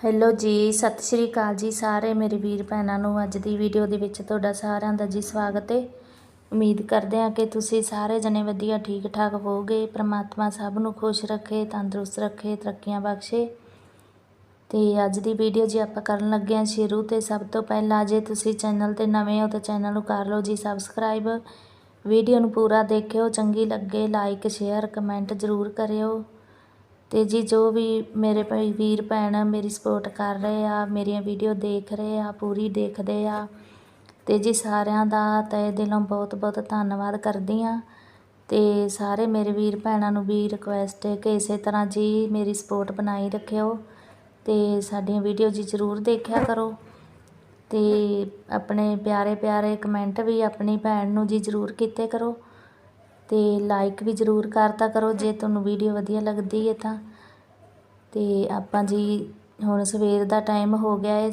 Hello ਜੀ, ਸਤਿ ਸ਼੍ਰੀ ਅਕਾਲ ਜੀ ਸਾਰੇ ਮੇਰੇ ਵੀਰ ਭੈਣਾਂ ਨੂੰ ਅੱਜ ਦੀ ਵੀਡੀਓ ਦੇ ਵਿੱਚ ਤੁਹਾਡਾ ਸਾਰਿਆਂ ਦਾ ਜੀ ਸਵਾਗਤ ਹੈ। ਉਮੀਦ ਕਰਦੇ ਹਾਂ ਕਿ ਤੁਸੀਂ ਸਾਰੇ ਜਣੇ ਵਧੀਆ ਠੀਕ ਠਾਕ ਹੋਵੋਗੇ, ਪ੍ਰਮਾਤਮਾ ਸਭ ਨੂੰ ਖੁਸ਼ ਰੱਖੇ, ਤੰਦਰੁਸਤ ਰੱਖੇ, ਤਰੱਕੀਆਂ ਬਖਸ਼ੇ। ਤੇ ਅੱਜ ਦੀ ਵੀਡੀਓ ਜੀ ਆਪਾਂ ਕਰਨ ਲੱਗੇ ਹਾਂ ਸ਼ੁਰੂ ਤੇ ਸਭ ਤੋਂ ਪਹਿਲਾਂ ਜੇ ਤੁਸੀਂ ਚੈਨਲ ਤੇ ਨਵੇਂ ਹੋ ਤਾਂ ਚੈਨਲ ਨੂੰ ਕਰ ਲਓ ਜੀ ਸਬਸਕ੍ਰਾਈਬ ਵੀਡੀਓ ਨੂੰ ਪੂਰਾ ਦੇਖਿਓ, ਚੰਗੀ ਲੱਗੇ ਲਾਈਕ ਸ਼ੇਅਰ ਕਮੈਂਟ ਜ਼ਰੂਰ ਕਰਿਓ। ਅਤੇ ਜੀ ਜੋ ਵੀ ਮੇਰੇ ਭਾਈ ਵੀਰ ਭੈਣ ਮੇਰੀ ਸਪੋਰਟ ਕਰ ਰਹੇ ਆ, ਮੇਰੀਆਂ ਵੀਡੀਓ ਦੇਖ ਰਹੇ ਆ, ਪੂਰੀ ਦੇਖਦੇ ਆ। ਅਤੇ ਜੀ ਸਾਰਿਆਂ ਦਾ ਤਹਿ ਦਿਲੋਂ ਬਹੁਤ ਬਹੁਤ ਧੰਨਵਾਦ ਕਰਦੀ ਆ। ਅਤੇ ਸਾਰੇ ਮੇਰੇ ਵੀਰ ਭੈਣਾਂ ਨੂੰ ਵੀ ਰਿਕੁਐਸਟ ਹੈ ਕਿ ਇਸੇ ਤਰ੍ਹਾਂ ਜੀ ਮੇਰੀ ਸਪੋਰਟ ਬਣਾਈ ਰੱਖਿਓ ਅਤੇ ਸਾਡੀਆਂ ਵੀਡੀਓ ਜੀ ਜ਼ਰੂਰ ਦੇਖਿਆ ਕਰੋ। ਅਤੇ ਆਪਣੇ ਪਿਆਰੇ ਪਿਆਰੇ ਕਮੈਂਟ ਵੀ ਆਪਣੀ ਭੈਣ ਨੂੰ ਜੀ ਜ਼ਰੂਰ ਕੀਤੇ ਕਰੋ। ਅਤੇ ਲਾਈਕ ਵੀ ਜ਼ਰੂਰ ਕਰਤਾ ਕਰੋ, ਜੇ ਤੁਹਾਨੂੰ ਵੀਡੀਓ ਵਧੀਆ ਲੱਗਦੀ ਹੈ ਤਾਂ। ਅਤੇ ਆਪਾਂ ਜੀ ਹੁਣ ਸਵੇਰ ਦਾ ਟਾਈਮ ਹੋ ਗਿਆ ਹੈ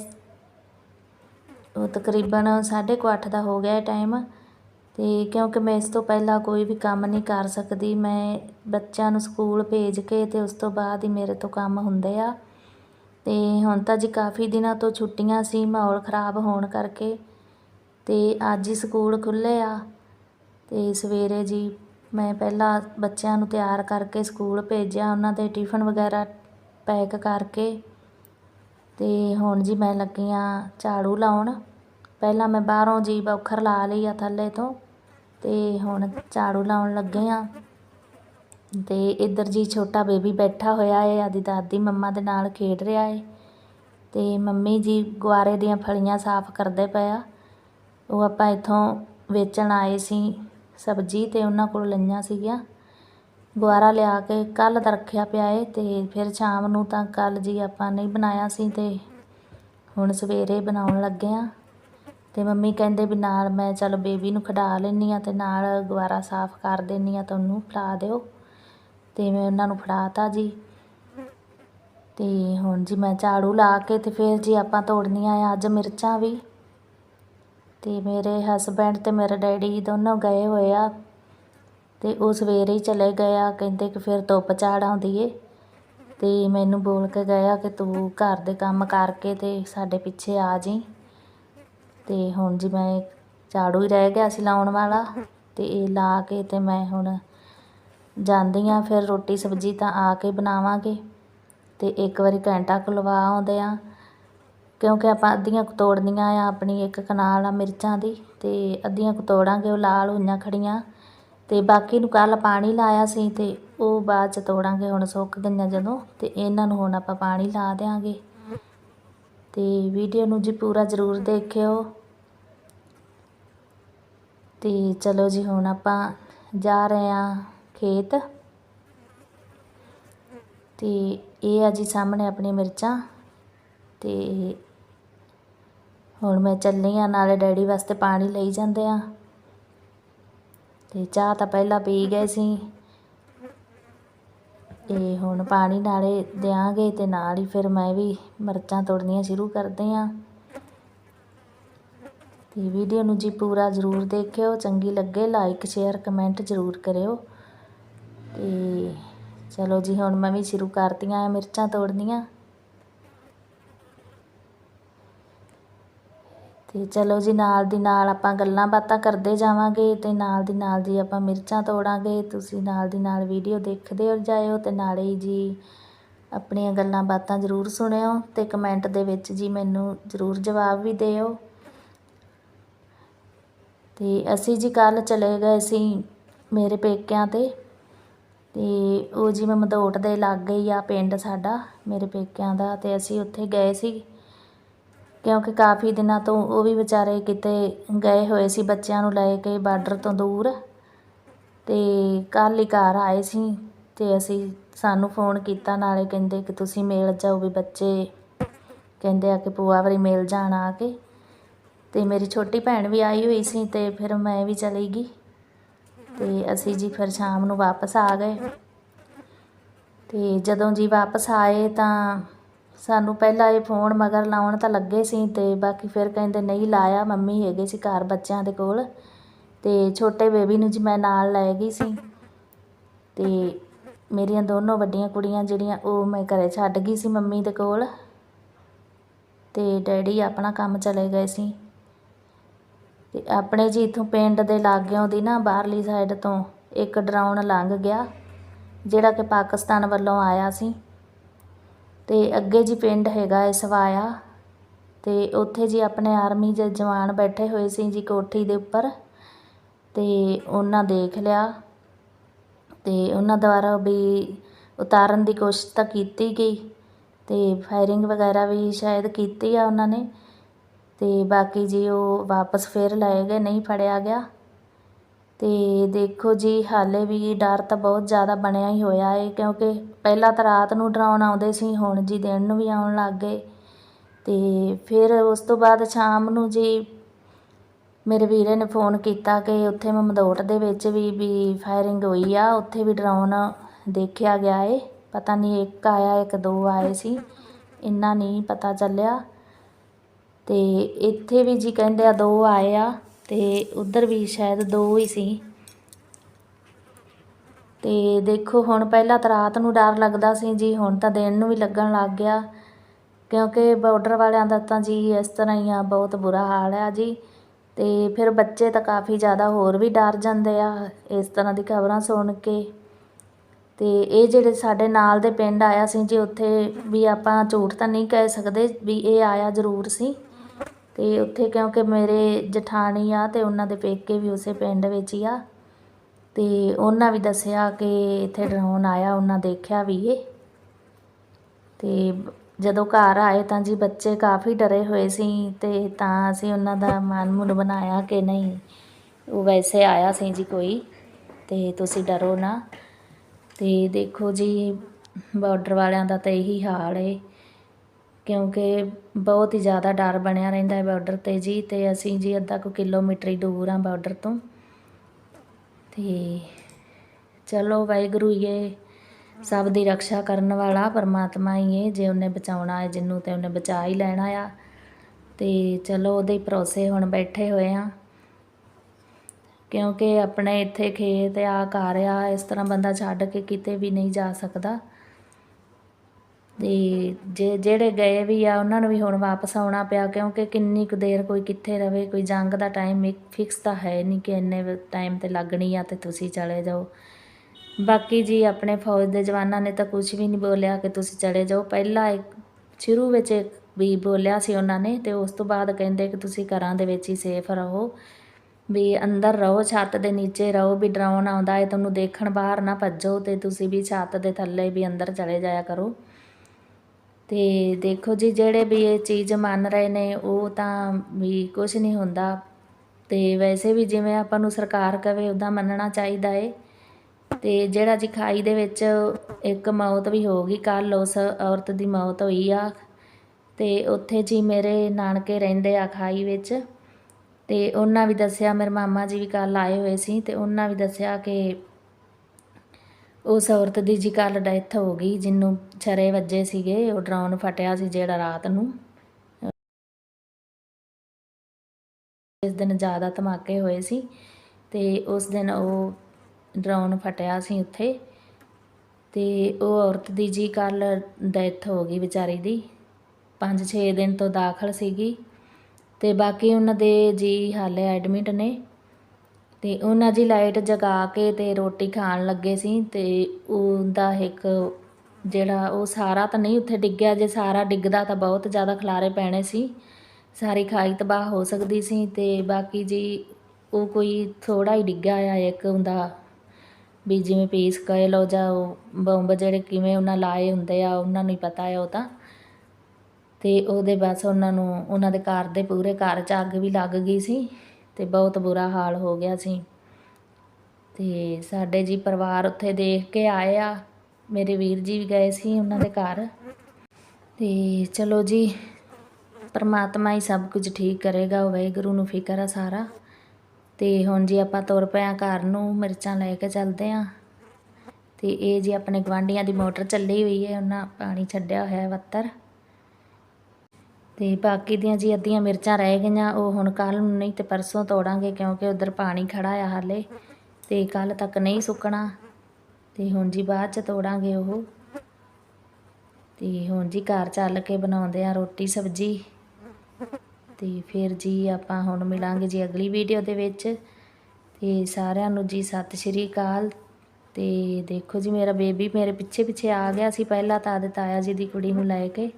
ਉਹ ਤਕਰੀਬਨ 8:30 ਦਾ ਹੋ ਗਿਆ ਹੈ ਟਾਈਮ ਤੇ ਕਿਉਂਕਿ ਮੈਂ ਇਸ ਤੋਂ ਪਹਿਲਾਂ ਕੋਈ ਵੀ ਕੰਮ ਨਹੀਂ ਕਰ ਸਕਦੀ, ਮੈਂ ਬੱਚਿਆਂ ਨੂੰ ਸਕੂਲ ਭੇਜ ਕੇ ਤੇ ਉਸ ਤੋਂ ਬਾਅਦ ਹੀ ਮੇਰੇ ਤੋਂ ਕੰਮ ਹੁੰਦੇ ਆ। ਤੇ ਹੁਣ ਤਾਂ ਜੀ ਕਾਫੀ ਦਿਨਾਂ ਤੋਂ ਛੁੱਟੀਆਂ ਸੀ, ਮਾਹੌਲ ਖ਼ਰਾਬ ਹੋਣ ਕਰਕੇ। ਤੇ ਅੱਜ ਹੀ ਸਕੂਲ ਖੁੱਲ੍ਹੇ ਆ। ਤੇ ਸਵੇਰੇ ਜੀ ਮੈਂ ਪਹਿਲਾਂ ਬੱਚਿਆਂ ਨੂੰ ਤਿਆਰ ਕਰਕੇ ਸਕੂਲ ਭੇਜਿਆ, ਉਹਨਾਂ ਦੇ ਟਿਫਨ ਵਗੈਰਾ ਪੈਕ ਕਰਕੇ। ਅਤੇ ਹੁਣ ਜੀ ਮੈਂ ਲੱਗੀ ਹਾਂ ਝਾੜੂ ਲਾਉਣ। ਪਹਿਲਾਂ ਮੈਂ ਬਾਹਰੋਂ ਜੀ ਬੌਖਰ ਲਾ ਲਈ ਆ ਥੱਲੇ ਤੋਂ ਅਤੇ ਹੁਣ ਝਾੜੂ ਲਾਉਣ ਲੱਗੇ ਹਾਂ ਅਤੇ ਇੱਧਰ ਜੀ ਛੋਟਾ ਬੇਬੀ ਬੈਠਾ ਹੋਇਆ ਏ, ਆਦੀ ਦਾਦੀ ਮੰਮਾ ਦੇ ਨਾਲ ਖੇਡ ਰਿਹਾ ਏ। ਅਤੇ ਮੰਮੀ ਜੀ ਗੁਆਰੇ ਦੀਆਂ ਫਲੀਆਂ ਸਾਫ਼ ਕਰਦੇ ਪਏ ਆ। ਉਹ ਆਪਾਂ ਇੱਥੋਂ ਵੇਚਣ ਆਏ ਸੀ ਸਬਜ਼ੀ ਤੇ ਉਹਨਾਂ ਕੋਲ ਲਈਆਂ ਸੀਗੀਆਂ। ਦੁਬਾਰਾ ਲਿਆ ਕੇ ਕੱਲ ਦਾ ਰੱਖਿਆ ਪਿਆ ਏ ਤੇ ਫਿਰ ਸ਼ਾਮ ਨੂੰ ਤਾਂ ਕੱਲ ਜੀ ਆਪਾਂ ਨਹੀਂ ਬਣਾਇਆ ਸੀ ਤੇ ਹੁਣ ਸਵੇਰੇ ਬਣਾਉਣ ਲੱਗੇ ਆ। ਤੇ ਮੰਮੀ ਕਹਿੰਦੇ ਵੀ ਨਾਲ ਮੈਂ ਚਲ ਬੇਬੀ ਨੂੰ ਖਿਡਾ ਲੈਣੀ ਆ ਤੇ ਨਾਲ ਗੁਆਰਾ ਸਾਫ਼ ਕਰ ਦੇਣੀ ਆ ਤੁਹਾਨੂੰ ਫੜਾ ਦਿਓ। ਤੇ ਮੈਂ ਉਹਨਾਂ ਨੂੰ ਫੜਾਤਾ ਜੀ। ਤੇ ਹੁਣ ਜੀ ਮੈਂ ਝਾੜੂ ਲਾ ਕੇ ਤੇ ਫਿਰ ਜੀ ਆਪਾਂ ਤੋੜਨੀਆਂ ਆ ਅੱਜ ਮਿਰਚਾਂ ਵੀ। ਅਤੇ ਮੇਰੇ ਹਸਬੈਂਡ ਅਤੇ ਮੇਰੇ ਡੈਡੀ ਦੋਨੋਂ ਗਏ ਹੋਏ ਆ ਅਤੇ ਉਹ ਸਵੇਰੇ ਹੀ ਚਲੇ ਗਏ ਆ, ਕਹਿੰਦੇ ਕਿ ਫਿਰ ਧੁੱਪ ਝਾੜ ਆਉਂਦੀ ਹੈ ਅਤੇ ਮੈਨੂੰ ਬੋਲ ਕੇ ਗਏ ਆ ਕਿ ਤੂੰ ਘਰ ਦੇ ਕੰਮ ਕਰਕੇ ਅਤੇ ਸਾਡੇ ਪਿੱਛੇ ਆ ਜੀ। ਅਤੇ ਹੁਣ ਜੀ ਮੈਂ ਝਾੜੂ ਹੀ ਰਹਿ ਗਿਆ ਸੀ ਲਾਉਣ ਵਾਲਾ ਅਤੇ ਇਹ ਲਾ ਕੇ ਅਤੇ ਮੈਂ ਹੁਣ ਜਾਂਦੀ ਹਾਂ ਫਿਰ ਰੋਟੀ ਸਬਜ਼ੀ ਤਾਂ ਆ ਕੇ ਬਣਾਵਾਂਗੇ। ਅਤੇ ਇੱਕ ਵਾਰੀ ਘੰਟਾ ਕੁ ਲਵਾ ਆਉਂਦੇ ਹਾਂ ਕਿਉਂਕਿ ਆਪਾਂ ਅੱਧੀਆਂ ਕੁ ਤੋੜਨੀਆਂ ਆ ਆਪਣੀ ਇੱਕ ਕਨਾਲ ਆ ਮਿਰਚਾਂ ਦੀ ਅਤੇ ਅੱਧੀਆਂ ਕੁ ਤੋੜਾਂਗੇ, ਉਹ ਲਾਲ ਹੋਈਆਂ ਖੜੀਆਂ। ਅਤੇ ਬਾਕੀ ਨੂੰ ਕੱਲ੍ਹ ਪਾਣੀ ਲਾਇਆ ਸੀ ਅਤੇ ਉਹ ਬਾਅਦ ਚ ਤੋੜਾਂਗੇ, ਹੁਣ ਸੁੱਕ ਗਈਆਂ ਜਦੋਂ। ਅਤੇ ਇਹਨਾਂ ਨੂੰ ਹੁਣ ਆਪਾਂ ਪਾਣੀ ਲਾ ਦਿਆਂਗੇ। ਅਤੇ ਵੀਡੀਓ ਨੂੰ ਜੀ ਪੂਰਾ ਜ਼ਰੂਰ ਦੇਖਿਓ। ਅਤੇ ਚਲੋ ਜੀ, ਹੁਣ ਆਪਾਂ ਜਾ ਰਹੇ ਆ ਖੇਤ। ਤੇ ਇਹ ਆ ਜੀ ਸਾਹਮਣੇ ਆਪਣੀ ਮਿਰਚਾਂ। ਤੇ ਹੁਣ ਮੈਂ ਚੱਲੀ ਆ, ਨਾਲੇ ਡੈਡੀ ਵਾਸਤੇ ਪਾਣੀ ਲਈ ਜਾਂਦੇ ਆ। ਤੇ ਚਾਹ ਤਾਂ ਪਹਿਲਾਂ ਪੀ ਗਏ ਸੀ। ਤੇ ਹੁਣ ਪਾਣੀ ਨਾਲੇ ਦਿਆਂਗੇ ਤੇ ਨਾਲ ਹੀ ਫਿਰ ਮੈਂ ਵੀ ਮਿਰਚਾਂ ਤੋੜਨੀਆਂ ਸ਼ੁਰੂ ਕਰਦੇ ਆ। ਤੇ ਵੀਡੀਓ ਨੂੰ ਜੀ ਪੂਰਾ ਜ਼ਰੂਰ ਦੇਖਿਓ, ਚੰਗੀ ਲੱਗੇ ਲਾਈਕ ਸ਼ੇਅਰ ਕਮੈਂਟ ਜ਼ਰੂਰ ਕਰਿਓ। ਤੇ ਚਲੋ ਜੀ, ਹੁਣ ਮੈਂ ਵੀ ਸ਼ੁਰੂ ਕਰਤੀਆਂ ਮਿਰਚਾਂ ਤੋੜਨੀਆਂ। ਅਤੇ ਚਲੋ ਜੀ, ਨਾਲ ਦੀ ਨਾਲ ਆਪਾਂ ਗੱਲਾਂ ਬਾਤਾਂ ਕਰਦੇ ਜਾਵਾਂਗੇ ਅਤੇ ਨਾਲ ਦੀ ਨਾਲ ਜੀ ਆਪਾਂ ਮਿਰਚਾਂ ਤੋੜਾਂਗੇ। ਤੁਸੀਂ ਨਾਲ ਦੀ ਨਾਲ ਵੀਡੀਓ ਦੇਖਦੇ ਹੋ ਜਾਇਓ ਅਤੇ ਨਾਲੇ ਹੀ ਜੀ ਆਪਣੀਆਂ ਗੱਲਾਂ ਬਾਤਾਂ ਜ਼ਰੂਰ ਸੁਣਿਓ ਅਤੇ ਕਮੈਂਟ ਦੇ ਵਿੱਚ ਜੀ ਮੈਨੂੰ ਜ਼ਰੂਰ ਜਵਾਬ ਵੀ ਦਿਓ। ਅਤੇ ਅਸੀਂ ਜੀ ਕੱਲ ਚਲੇ ਗਏ ਸੀ ਮੇਰੇ ਪੇਕਿਆਂ ਤੇ ਤੇ ਉਹ ਜੀ ਮੈਂ ਮਦੋਟ ਦੇ ਲਾਗੇ ਹੀ ਆ ਪਿੰਡ ਸਾਡਾ ਮੇਰੇ ਪੇਕਿਆਂ ਦਾ ਤੇ ਅਸੀਂ ਉੱਥੇ ਗਏ ਸੀ। ਕਿਉਂਕਿ ਕਾਫੀ ਦਿਨਾਂ ਤੋਂ ਉਹ ਵੀ ਵਿਚਾਰੇ ਕਿਤੇ ਗਏ ਹੋਏ ਸੀ, ਬੱਚਿਆਂ ਨੂੰ ਲੈ ਕੇ ਬਾਰਡਰ ਤੋਂ ਦੂਰ। ਅਤੇ ਕੱਲ੍ਹ ਹੀ ਘਰ ਆਏ ਸੀ ਅਤੇ ਅਸੀਂ ਸਾਨੂੰ ਫੋਨ ਕੀਤਾ, ਨਾਲੇ ਕਹਿੰਦੇ ਕਿ ਤੁਸੀਂ ਮਿਲ ਜਾਓ ਵੀ ਬੱਚੇ। ਕਹਿੰਦੇ ਆ ਕਿ ਭੂਆ ਵਾਰੀ ਮਿਲ ਜਾਣ ਆ ਕੇ। ਅਤੇ ਮੇਰੀ ਛੋਟੀ ਭੈਣ ਵੀ ਆਈ ਹੋਈ ਸੀ ਅਤੇ ਫਿਰ ਮੈਂ ਵੀ ਚਲੀ ਗਈ। ਅਤੇ ਅਸੀਂ ਜੀ ਫਿਰ ਸ਼ਾਮ ਨੂੰ ਵਾਪਸ ਆ ਗਏ। ਅਤੇ ਜਦੋਂ ਜੀ ਵਾਪਸ ਆਏ ਤਾਂ ਸਾਨੂੰ ਪਹਿਲਾਂ ਇਹ ਫੋਨ ਮਗਰ ਲਾਉਣ ਤਾਂ ਲੱਗੇ ਸੀ ਅਤੇ ਬਾਕੀ ਫਿਰ ਕਹਿੰਦੇ ਨਹੀਂ ਲਾਇਆ, ਮੰਮੀ ਹੈਗੇ ਸੀ ਘਰ ਬੱਚਿਆਂ ਦੇ ਕੋਲ ਅਤੇ ਛੋਟੇ ਬੇਬੀ ਨੂੰ ਜੀ ਮੈਂ ਨਾਲ ਲੈ ਗਈ ਸੀ ਅਤੇ ਮੇਰੀਆਂ ਦੋਨੋਂ ਵੱਡੀਆਂ ਕੁੜੀਆਂ ਜਿਹੜੀਆਂ ਉਹ ਮੈਂ ਘਰੇ ਛੱਡ ਗਈ ਸੀ ਮੰਮੀ ਦੇ ਕੋਲ ਅਤੇ ਡੈਡੀ ਆਪਣਾ ਕੰਮ ਚਲੇ ਗਏ ਸੀ ਤੇ ਆਪਣੇ ਜੀ ਇਥੋਂ ਪਿੰਡ ਦੇ ਲਾਗਿਓਂ ਦੀ ਨਾ ਬਾਹਰਲੀ ਸਾਈਡ ਤੋਂ ਇੱਕ ਡਰਾਉਣ ਲੰਘ ਗਿਆ, ਜਿਹੜਾ ਕਿ ਪਾਕਿਸਤਾਨ ਵੱਲੋਂ ਆਇਆ ਸੀ। ਅਤੇ ਅੱਗੇ ਜੀ ਪਿੰਡ ਹੈਗਾ ਏ ਸਵਾਇਆ ਅਤੇ ਉੱਥੇ ਜੀ ਆਪਣੇ ਆਰਮੀ ਦੇ ਜਵਾਨ ਬੈਠੇ ਹੋਏ ਸੀ ਜੀ ਕੋਠੀ ਦੇ ਉੱਪਰ ਅਤੇ ਉਹਨਾਂ ਦੇਖ ਲਿਆ ਅਤੇ ਉਹਨਾਂ ਦੁਆਰਾ ਵੀ ਉਤਾਰਨ ਦੀ ਕੋਸ਼ਿਸ਼ ਤਾਂ ਕੀਤੀ ਗਈ ਅਤੇ ਫਾਇਰਿੰਗ ਵਗੈਰਾ ਵੀ ਸ਼ਾਇਦ ਕੀਤੀ ਆ ਉਹਨਾਂ ਨੇ ਅਤੇ ਬਾਕੀ ਜੀ ਉਹ ਵਾਪਸ ਫਿਰ ਲਏ ਗਏ, ਨਹੀਂ ਫੜਿਆ ਗਿਆ। ਅਤੇ ਦੇਖੋ ਜੀ, ਹਾਲੇ ਵੀ ਡਰ ਤਾਂ ਬਹੁਤ ਜ਼ਿਆਦਾ ਬਣਿਆ ਹੀ ਹੋਇਆ ਏ, ਕਿਉਂਕਿ ਪਹਿਲਾਂ ਤਾਂ ਰਾਤ ਨੂੰ ਡਰਾਉਣ ਆਉਂਦੇ ਸੀ, ਹੁਣ ਜੀ ਦਿਨ ਨੂੰ ਵੀ ਆਉਣ ਲੱਗ ਗਏ। ਅਤੇ ਫਿਰ ਉਸ ਤੋਂ ਬਾਅਦ ਸ਼ਾਮ ਨੂੰ ਜੀ ਮੇਰੇ ਵੀਰੇ ਨੇ ਫੋਨ ਕੀਤਾ ਕਿ ਉੱਥੇ ਮਮਦੋਟ ਦੇ ਵਿੱਚ ਵੀ ਵੀ ਫਾਇਰਿੰਗ ਹੋਈ ਆ, ਉੱਥੇ ਵੀ ਡਰਾਉਣ ਦੇਖਿਆ ਗਿਆ ਏ। ਪਤਾ ਨਹੀਂ ਇੱਕ ਆਇਆ, ਇੱਕ ਦੋ ਆਏ ਸੀ, ਇੰਨਾ ਨਹੀਂ ਪਤਾ ਚੱਲਿਆ। ਅਤੇ ਇੱਥੇ ਵੀ ਜੀ ਕਹਿੰਦੇ ਆ ਦੋ ਆਏ ਆ। ਤੇ ਉਧਰ ਵੀ ਸ਼ਾਇਦ ਦੋ ਹੀ ਸੀ। ਤੇ ਦੇਖੋ, ਹੁਣ ਪਹਿਲਾਂ ਤਾਂ ਰਾਤ ਨੂੰ ਡਰ ਲੱਗਦਾ ਸੀ ਜੀ, ਹੁਣ ਤਾਂ ਦਿਨ ਨੂੰ ਵੀ ਲੱਗਣ ਲੱਗ ਗਿਆ। ਕਿਉਂਕਿ ਬਾਰਡਰ ਵਾਲਿਆਂ ਦਾ ਤਾਂ ਜੀ ਇਸ ਤਰ੍ਹਾਂ ਹੀ ਆ, ਬਹੁਤ ਬੁਰਾ ਹਾਲ ਆ ਜੀ। ਤੇ ਫਿਰ ਬੱਚੇ ਤਾਂ ਕਾਫੀ ਜ਼ਿਆਦਾ ਹੋਰ ਵੀ ਡਰ ਜਾਂਦੇ ਆ, ਇਸ ਤਰ੍ਹਾਂ ਦੀ ਖਬਰਾਂ ਸੁਣ ਕੇ। ਤੇ ਇਹ ਜਿਹੜੇ ਸਾਡੇ ਨਾਲ ਦੇ ਪਿੰਡ ਆਇਆ ਸੀ ਜੀ, ਉੱਥੇ ਵੀ ਆਪਾਂ ਝੂਠ ਤਾਂ ਨਹੀਂ ਕਹਿ ਸਕਦੇ ਵੀ ਇਹ ਆਇਆ ਜ਼ਰੂਰ ਸੀ। ਤੇ ਉੱਥੇ ਕਿਉਂਕਿ ਮੇਰੇ ਜਠਾਣੀ ਆ ਤੇ ਉਹਨਾਂ ਦੇ ਪੇਕੇ ਵੀ ਉਸੇ ਪਿੰਡ ਵਿੱਚ ਹੀ ਆ। ਤੇ ਉਹਨਾਂ ਵੀ ਦੱਸਿਆ ਕਿ ਇੱਥੇ ਡਰੋਨ ਆਇਆ, ਉਹਨਾਂ ਦੇਖਿਆ ਵੀ ਇਹ। ਤੇ ਜਦੋਂ ਘਰ ਆਏ ਤਾਂ ਜੀ ਬੱਚੇ ਕਾਫੀ ਡਰੇ ਹੋਏ ਸੀ ਤੇ ਤਾਂ ਅਸੀਂ ਉਹਨਾਂ ਦਾ ਮਨ ਮੁਨ ਬਣਾਇਆ ਕਿ ਨਹੀਂ, ਉਹ ਵੈਸੇ ਆਇਆ ਸੀ ਜੀ ਕੋਈ, ਤੇ ਤੁਸੀਂ ਡਰੋ ਨਾ। ਤੇ ਦੇਖੋ ਜੀ, ਬਾਰਡਰ ਵਾਲਿਆਂ ਦਾ ਤਾਂ ਇਹੀ ਹਾਲ ਏ। ਕਿਉਂਕਿ ਬਹੁਤ ਹੀ ਜ਼ਿਆਦਾ ਡਰ ਬਣਿਆ ਰਹਿੰਦਾ ਹੈ ਬਾਰਡਰ ਤੇ ਜੀ ਅਤੇ ਅਸੀਂ ਜੀ ਅੱਧਾ ਕੁ ਕਿਲੋਮੀਟਰ ਹੀ ਦੂਰ ਹਾਂ ਬਾਰਡਰ ਤੋਂ। ਅਤੇ ਚਲੋ ਵਾਹਿਗੁਰੂ ਹੀ ਇਹ ਸਭ ਦੀ ਰੱਖਿਆ ਕਰਨ ਵਾਲਾ ਪਰਮਾਤਮਾ ਹੀ ਹੈ, ਜੇ ਉਹਨੇ ਬਚਾਉਣਾ ਹੈ ਜਿਹਨੂੰ ਤੇ ਉਹਨੇ ਬਚਾ ਹੀ ਲੈਣਾ ਆ। ਤੇ ਚਲੋ ਉਹਦੇ ਭਰੋਸੇ ਹੁਣ ਬੈਠੇ ਹੋਏ ਆ ਕਿਉਂਕਿ ਆਪਣੇ ਇੱਥੇ ਖੇਤ ਆ, ਘਰ ਆ, ਇਸ ਤਰ੍ਹਾਂ ਬੰਦਾ ਛੱਡ ਕੇ ਕਿਤੇ ਵੀ ਨਹੀਂ ਜਾ ਸਕਦਾ। ਤੇ ਜੇ, ਜਿਹੜੇ ਗਏ ਵੀ ਆ, ਉਹਨਾਂ ਨੂੰ ਵੀ ਹੁਣ ਵਾਪਸ ਆਉਣਾ ਪਿਆ, ਕਿਉਂਕਿ ਕਿੰਨੀ ਕੁ ਦੇਰ ਕੋਈ ਕਿੱਥੇ ਰਵੇ, ਕੋਈ ਜੰਗ ਦਾ ਟਾਈਮ ਇੱਕ ਫਿਕਸ ਤਾਂ ਹੈ ਨਹੀਂ ਕਿ ਇੰਨੇ ਟਾਈਮ ਤੇ ਲੱਗਣੀ ਆ ਅਤੇ ਤੁਸੀਂ ਚਲੇ ਜਾਓ। ਬਾਕੀ ਜੀ, ਆਪਣੇ ਫੌਜ ਦੇ ਜਵਾਨਾਂ ਨੇ ਤਾਂ ਕੁਝ ਵੀ ਨਹੀਂ ਬੋਲਿਆ ਕਿ ਤੁਸੀਂ ਚਲੇ ਜਾਓ। ਪਹਿਲਾਂ ਇੱਕ, ਸ਼ੁਰੂ ਵਿੱਚ ਇੱਕ ਵੀ ਬੋਲਿਆ ਸੀ ਉਹਨਾਂ ਨੇ, ਤੇ ਉਸ ਤੋਂ ਬਾਅਦ ਕਹਿੰਦੇ ਕਿ ਤੁਸੀਂ ਘਰਾਂ ਦੇ ਵਿੱਚ ਹੀ ਸੇਫ ਰਹੋ। ਵੀ ਅੰਦਰ ਰਹੋ, ਛੱਤ ਦੇ ਨੀਚੇ ਰਹੋ, ਵੀ ਡਰਾਉਣ ਆਉਂਦਾ ਹੈ, ਤੁਹਾਨੂੰ ਦੇਖਣ ਬਾਹਰ ਨਾ ਭੱਜੋ, ਤੇ ਤੁਸੀਂ ਵੀ ਛੱਤ ਦੇ ਥੱਲੇ ਵੀ ਅੰਦਰ ਚਲੇ ਜਾਇਆ ਕਰੋ। ਅਤੇ ਦੇਖੋ ਜੀ, ਜਿਹੜੇ ਵੀ ਇਹ ਚੀਜ਼ ਮੰਨ ਰਹੇ ਨੇ, ਉਹ ਤਾਂ ਵੀ ਕੁਛ ਨਹੀਂ ਹੁੰਦਾ। ਅਤੇ ਵੈਸੇ ਵੀ ਜਿਵੇਂ ਆਪਾਂ ਨੂੰ ਸਰਕਾਰ ਕਵੇ ਉੱਦਾਂ ਮੰਨਣਾ ਚਾਹੀਦਾ ਏ। ਅਤੇ ਜਿਹੜਾ ਜੀ ਖਾਈ ਦੇ ਵਿੱਚ ਇੱਕ ਮੌਤ ਵੀ ਹੋ ਗਈ, ਕੱਲ੍ਹ ਉਸ ਔਰਤ ਦੀ ਮੌਤ ਹੋਈ ਆ। ਅਤੇ ਉੱਥੇ ਜੀ ਮੇਰੇ ਨਾਨਕੇ ਰਹਿੰਦੇ ਆ ਖਾਈ ਵਿੱਚ। ਅਤੇ ਉਹਨਾਂ ਵੀ ਦੱਸਿਆ, ਮੇਰੇ ਮਾਮਾ ਜੀ ਵੀ ਕੱਲ੍ਹ ਆਏ ਹੋਏ ਸੀ ਅਤੇ ਉਹਨਾਂ ਵੀ ਦੱਸਿਆ ਕਿ ਉਸ ਔਰਤ ਦੀ ਜੀ ਕੱਲ ਡੈਥ ਹੋ ਗਈ, ਜਿਹਨੂੰ ਛਰੇ ਵੱਜੇ ਸੀਗੇ, ਉਹ ਡਰਾਉਣ ਫਟਿਆ ਸੀ ਜਿਹੜਾ ਰਾਤ ਨੂੰ। ਇਸ ਦਿਨ ਜ਼ਿਆਦਾ ਧਮਾਕੇ ਹੋਏ ਸੀ ਤੇ ਉਸ ਦਿਨ ਉਹ ਡਰਾਉਣ ਫਟਿਆ ਸੀ ਉੱਥੇ ਤੇ ਉਹ ਔਰਤ ਦੀ ਜੀ ਕੱਲ ਡੈਥ ਹੋ ਗਈ ਵਿਚਾਰੀ ਦੀ। 5-6 ਦਿਨ ਤੋਂ ਦਾਖਲ ਸੀਗੀ ਤੇ ਬਾਕੀ ਉਹਨਾਂ ਦੇ ਜੀ ਹਾਲੇ ਐਡਮਿਟ ਨੇ। ਅਤੇ ਉਹਨਾਂ ਦੀ ਲਾਈਟ ਜਗਾ ਕੇ ਅਤੇ ਰੋਟੀ ਖਾਣ ਲੱਗੇ ਸੀ ਅਤੇ ਉਹਦਾ ਇੱਕ ਜਿਹੜਾ ਉਹ ਸਾਰਾ ਤਾਂ ਨਹੀਂ, ਉੱਥੇ ਡਿੱਗਿਆ, ਜੇ ਸਾਰਾ ਡਿੱਗਦਾ ਤਾਂ ਬਹੁਤ ਜ਼ਿਆਦਾ ਖਲਾਰੇ ਪੈਣੇ ਸੀ। ਸਾਰੀ ਖਾਈ ਤਬਾਹ ਹੋ ਸਕਦੀ ਸੀ ਅਤੇ ਬਾਕੀ ਜੀ ਉਹ ਕੋਈ ਥੋੜ੍ਹਾ ਹੀ ਡਿੱਗਾ ਆ, ਇੱਕ ਹੁੰਦਾ ਵੀ ਜਿਵੇਂ ਪੀਸ ਕਹਿ ਲਓ ਜਾਂ ਉਹ ਬੰਬ ਜਿਹੜੇ ਕਿਵੇਂ ਉਹਨਾਂ ਲਾਏ ਹੁੰਦੇ ਆ, ਉਹਨਾਂ ਨੂੰ ਹੀ ਪਤਾ ਹੈ ਉਹ ਤਾਂ। ਅਤੇ ਉਹਦੇ ਬਸ ਉਹਨਾਂ ਨੂੰ, ਉਹਨਾਂ ਦੇ ਘਰ ਦੇ ਪੂਰੇ ਘਰ 'ਚ ਅੱਗ ਵੀ ਲੱਗ ਗਈ ਸੀ। ਤੇ ਬਹੁਤ ਬੁਰਾ ਹਾਲ ਹੋ ਗਿਆ ਸੀ। ਤੇ ਸਾਡੇ ਜੀ ਪਰਿਵਾਰ ਉੱਥੇ ਦੇਖ ਕੇ ਆਏ ਆ। ਮੇਰੇ ਵੀਰ ਜੀ ਵੀ ਗਏ ਸੀ ਉਹਨਾਂ ਦੇ ਘਰ। ਤੇ ਚਲੋ ਜੀ, ਪਰਮਾਤਮਾ ਹੀ ਸਭ ਕੁਝ ਠੀਕ ਕਰੇਗਾ ਉਹ ਵਾਹਿਗੁਰੂ ਨੂੰ ਫਿਕਰ ਆ ਸਾਰਾ। ਤੇ ਹੁਣ ਜੀ ਆਪਾਂ ਤੁਰ ਪਏ ਆ ਘਰ ਨੂੰ, ਮਿਰਚਾਂ ਲੈ ਕੇ ਚੱਲਦੇ ਆ। ਤੇ ਇਹ ਜੀ ਆਪਣੇ ਗਵਾਂਢੀਆਂ ਦੀ ਮੋਟਰ ਚੱਲੀ ਹੋਈ ਹੈ, ਉਹਨਾਂ ਪਾਣੀ ਛੱਡਿਆ ਹੋਇਆ ਹੈ ਵੱਤਰ। ਤੇ ਬਾਕੀ ਦੀਆਂ ਜੀ ਅੱਧੀਆਂ ਮਿਰਚਾਂ ਰਹਿ ਗਈਆਂ, ਉਹ ਹੁਣ ਕੱਲ ਨੂੰ ਨਹੀਂ ਤੇ ਪਰਸੋਂ ਤੋੜਾਂਗੇ ਕਿਉਂਕਿ ਉਧਰ ਪਾਣੀ ਖੜਾ ਆ ਹਾਲੇ ਤੇ ਕੱਲ ਤੱਕ ਨਹੀਂ ਸੁੱਕਣਾ। ਤੇ ਹੁਣ ਜੀ ਬਾਅਦ ਚ ਤੋੜਾਂਗੇ ਉਹ। ਤੇ ਹੁਣ ਜੀ ਘਰ ਚੱਲ ਕੇ ਬਣਾਉਂਦੇ ਆ ਰੋਟੀ ਸਬਜੀ। ਤੇ ਫਿਰ ਜੀ ਆਪਾਂ ਹੁਣ ਮਿਲਾਂਗੇ ਜੀ ਅਗਲੀ ਵੀਡੀਓ ਦੇ ਵਿੱਚ। ਤੇ ਸਾਰਿਆਂ ਨੂੰ ਜੀ ਸਤਿ ਸ਼੍ਰੀ ਅਕਾਲ। ਤੇ ਦੇਖੋ ਜੀ ਮੇਰਾ ਬੇਬੀ ਮੇਰੇ ਪਿੱਛੇ ਪਿੱਛੇ ਆ ਗਿਆ ਸੀ, ਪਹਿਲਾਂ ਤਾਂ ਆਦਤ ਆਇਆ ਜੀ ਦੀ ਕੁੜੀ ਨੂੰ ਲੈ ਕੇ।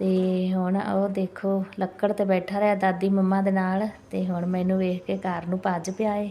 ਤੇ ਹੁਣ ਉਹ ਦੇਖੋ, ਲੱਕੜ ਤੇ ਬੈਠਾ ਰਿਹਾ ਦਾਦੀ ਮੰਮਾ ਦੇ ਨਾਲ ਅਤੇ ਹੁਣ ਮੈਨੂੰ ਵੇਖ ਕੇ ਘਰ ਨੂੰ ਭੱਜ ਪਿਆ ਏ।